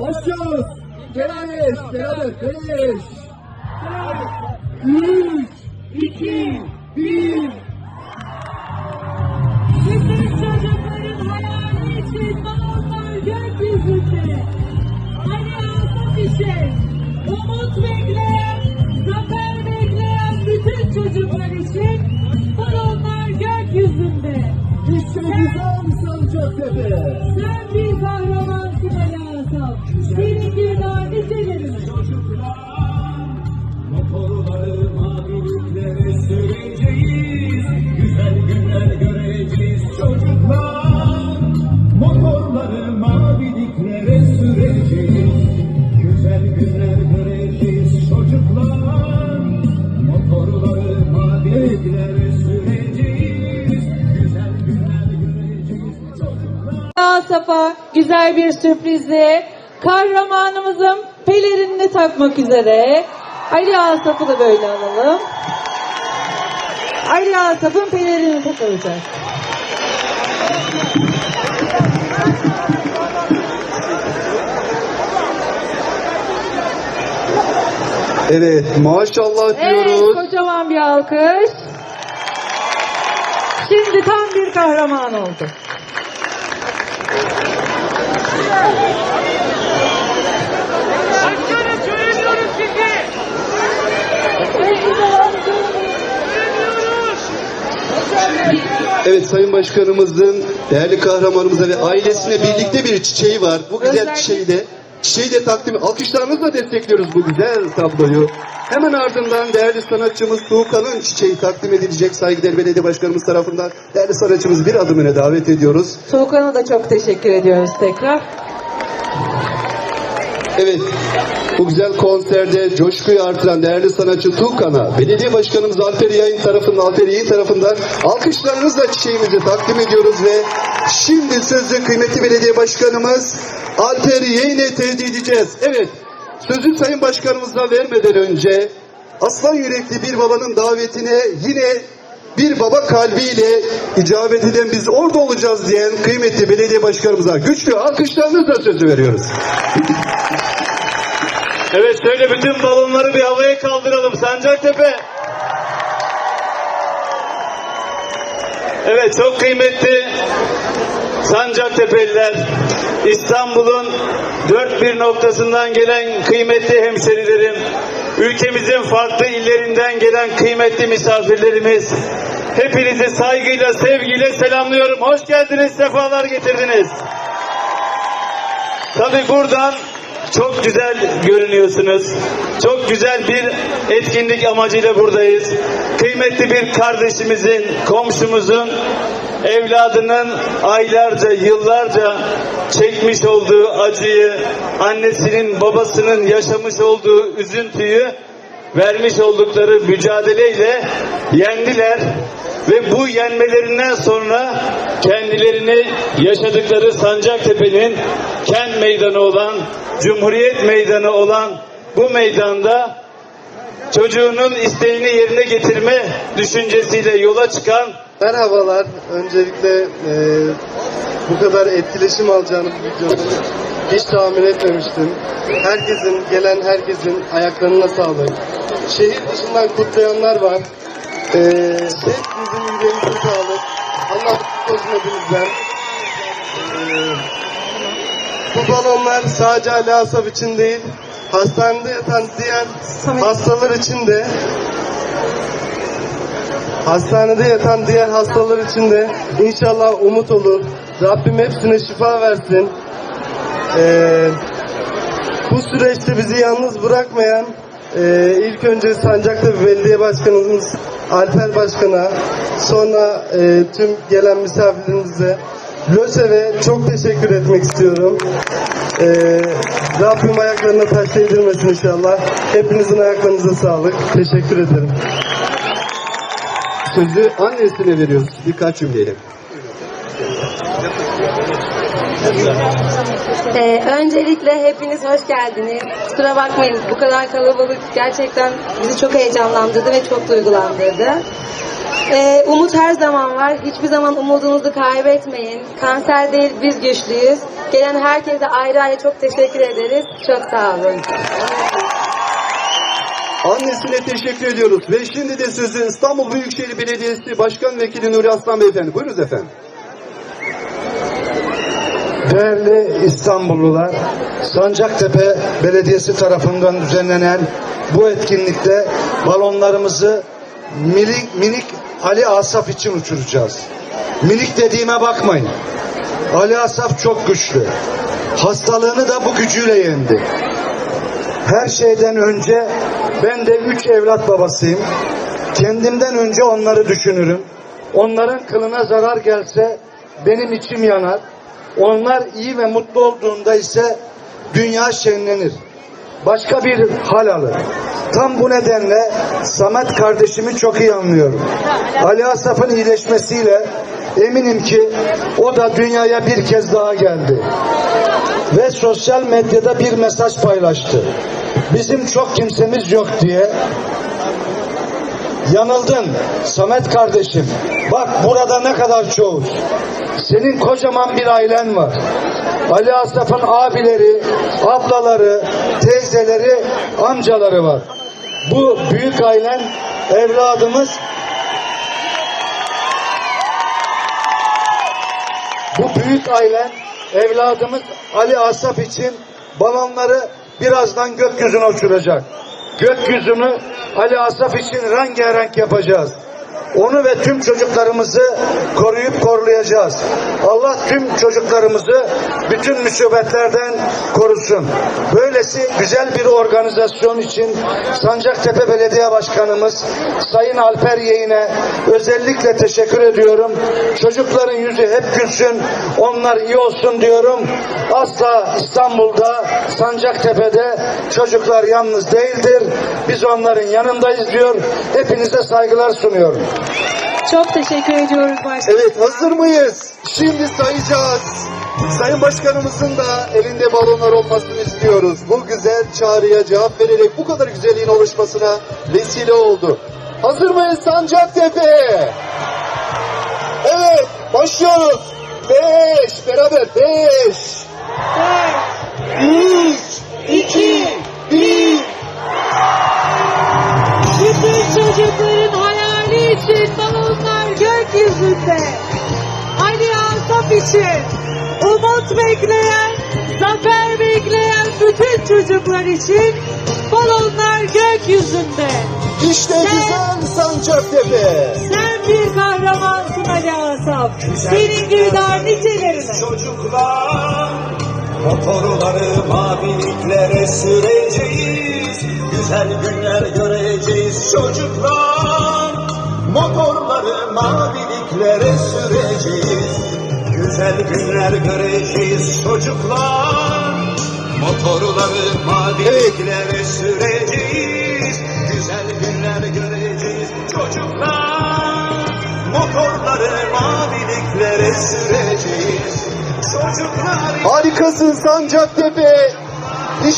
Başlıyoruz. Beraber, beraber, beş. Üç, iki, bir. Bütün çocukların hayali için balonlar gökyüzünde. Ali Asaf için umut bekleyen, zafer bekleyen bütün çocuklar için balonlar gökyüzünde. İşte güzel Sancaktepe. Sen bir kahramansın Ali Asaf. Senin bir daha nicelerine. Motorları maviliklere süreceğiz Güzel günler göreceğiz çocuklar Motorları maviliklere süreceğiz Güzel günler Asaf'a güzel bir sürprizle kahramanımızın pelerinini takmak üzere Ali Asaf'ı da böyle alalım. Ali Asaf'ın pelerini takılacak. Evet maşallah Evet, diyoruz. kocaman bir alkış. Şimdi tam bir kahraman oldu. Evet Sayın Başkanımızın değerli kahramanımıza ve ailesine birlikte bir çiçeği var. Bu güzel çiçeği de çiçeği de takdim alkışlarımızla destekliyoruz bu güzel tabloyu. Hemen ardından değerli sanatçımız Tuğkan'ın çiçeği takdim edilecek saygıdeğer belediye başkanımız tarafından değerli sanatçımız bir adım öne davet ediyoruz. Tuğkan'a da çok teşekkür ediyoruz tekrar. Evet, bu güzel konserde coşkuyu artıran değerli sanatçı Tuğkan'a belediye başkanımız Alper Yayın tarafından, Alper Yayın tarafından alkışlarınızla çiçeğimizi takdim ediyoruz ve şimdi sözü kıymetli belediye başkanımız Alper Yayın'a tevdi edeceğiz. Evet, sözü sayın başkanımıza vermeden önce aslan yürekli bir babanın davetine yine bir baba kalbiyle icabet eden biz orada olacağız diyen kıymetli belediye başkanımıza güçlü alkışlarınızla sözü veriyoruz. Evet şöyle bütün balonları bir havaya kaldıralım Sancaktepe. Evet çok kıymetli Sancaktepe'liler, İstanbul'un dört bir noktasından gelen kıymetli hemşerilerim, ülkemizin farklı illerinden gelen kıymetli misafirlerimiz, hepinizi saygıyla, sevgiyle selamlıyorum. Hoş geldiniz, sefalar getirdiniz. Tabii buradan çok güzel görünüyorsunuz. Çok güzel bir etkinlik amacıyla buradayız. Kıymetli bir kardeşimizin, komşumuzun evladının aylarca, yıllarca çekmiş olduğu acıyı, annesinin, babasının yaşamış olduğu üzüntüyü vermiş oldukları mücadeleyle yendiler ve bu yenmelerinden sonra kendilerini yaşadıkları Sancaktepe'nin kent meydanı olan, Cumhuriyet meydanı olan bu meydanda çocuğunun isteğini yerine getirme düşüncesiyle yola çıkan Merhabalar. Öncelikle e, bu kadar etkileşim alacağını bu videonun hiç tahmin etmemiştim. Herkesin, gelen herkesin ayaklarına sağlık. Şehir dışından kutlayanlar var. E, hepinizin yüreğinize sağlık. Allah olsun hepinizden. E, bu balonlar sadece Ali Asaf için değil, hastanede yatan diğer hastalar için de Hastanede yatan diğer hastalar için de inşallah umut olur. Rabbim hepsine şifa versin. Ee, bu süreçte bizi yalnız bırakmayan e, ilk önce Sancaktepe Belediye Başkanımız Alper Başkan'a sonra e, tüm gelen misafirlerimize LÖSEV'e çok teşekkür etmek istiyorum. Ee, Rabbim ayaklarına taş değdirmesin inşallah. Hepinizin ayaklarınıza sağlık. Teşekkür ederim. Sözü annesine veriyoruz birkaç cümleyle. Ee, öncelikle hepiniz hoş geldiniz. Kusura bakmayın bu kadar kalabalık gerçekten bizi çok heyecanlandırdı ve çok duygulandırdı. Ee, umut her zaman var. Hiçbir zaman umudunuzu kaybetmeyin. Kanser değil biz güçlüyüz. Gelen herkese ayrı ayrı çok teşekkür ederiz. Çok sağ olun. Annesine teşekkür ediyoruz. Ve şimdi de sözü İstanbul Büyükşehir Belediyesi Başkan Vekili Nuri Aslan Beyefendi. Buyurunuz efendim. Değerli İstanbullular, Sancaktepe Belediyesi tarafından düzenlenen bu etkinlikte balonlarımızı minik, minik Ali Asaf için uçuracağız. Minik dediğime bakmayın. Ali Asaf çok güçlü. Hastalığını da bu gücüyle yendi. Her şeyden önce ben de üç evlat babasıyım. Kendimden önce onları düşünürüm. Onların kılına zarar gelse benim içim yanar. Onlar iyi ve mutlu olduğunda ise dünya şenlenir. Başka bir hal alır. Tam bu nedenle Samet kardeşimi çok iyi anlıyorum. Ali Asaf'ın iyileşmesiyle eminim ki o da dünyaya bir kez daha geldi ve sosyal medyada bir mesaj paylaştı. Bizim çok kimsemiz yok diye. Yanıldın Samet kardeşim. Bak burada ne kadar çoğuz. Senin kocaman bir ailen var. Ali Asaf'ın abileri, ablaları, teyzeleri, amcaları var. Bu büyük ailen evladımız Bu büyük ailen evladımız Ali Asaf için balonları birazdan gökyüzüne uçuracak. Gökyüzünü Ali Asaf için rengarenk yapacağız. Onu ve tüm çocuklarımızı koruyup koruyacağız. Allah tüm çocuklarımızı bütün musibetlerden korusun. Böylesi güzel bir organizasyon için Sancaktepe Belediye Başkanımız Sayın Alper Yeğen'e özellikle teşekkür ediyorum. Çocukların yüzü hep gülsün, onlar iyi olsun diyorum. Asla İstanbul'da, Sancaktepe'de çocuklar yalnız değildir. Biz onların yanındayız diyor. Hepinize saygılar sunuyorum. Çok teşekkür ediyoruz başkanım. Evet hazır mıyız? Şimdi sayacağız. Sayın Başkanımızın da elinde balonlar olmasını istiyoruz. Bu güzel çağrıya cevap vererek bu kadar güzelliğin oluşmasına vesile oldu. Hazır mıyız Sancaktepe? Evet başlıyoruz. Beş beraber beş. Üç, iki, Ali Asaf için umut bekleyen, zafer bekleyen bütün çocuklar için balonlar gökyüzünde. İşte güzel Sancaktepe. Sen bir kahramansın Ali Asaf. Senin gibi daha nicelerine. Çocuklar motorları maviliklere süreceğiz Güzel günler göreceğiz çocuklar Motorları maviliklere süreceğiz Güzel günler göreceğiz çocuklar. Motorları maviliklere süreceğiz. Güzel günler göreceğiz çocuklar. Motorları maviliklere süreceğiz. Çocuklar Harikasın Sancaktepe.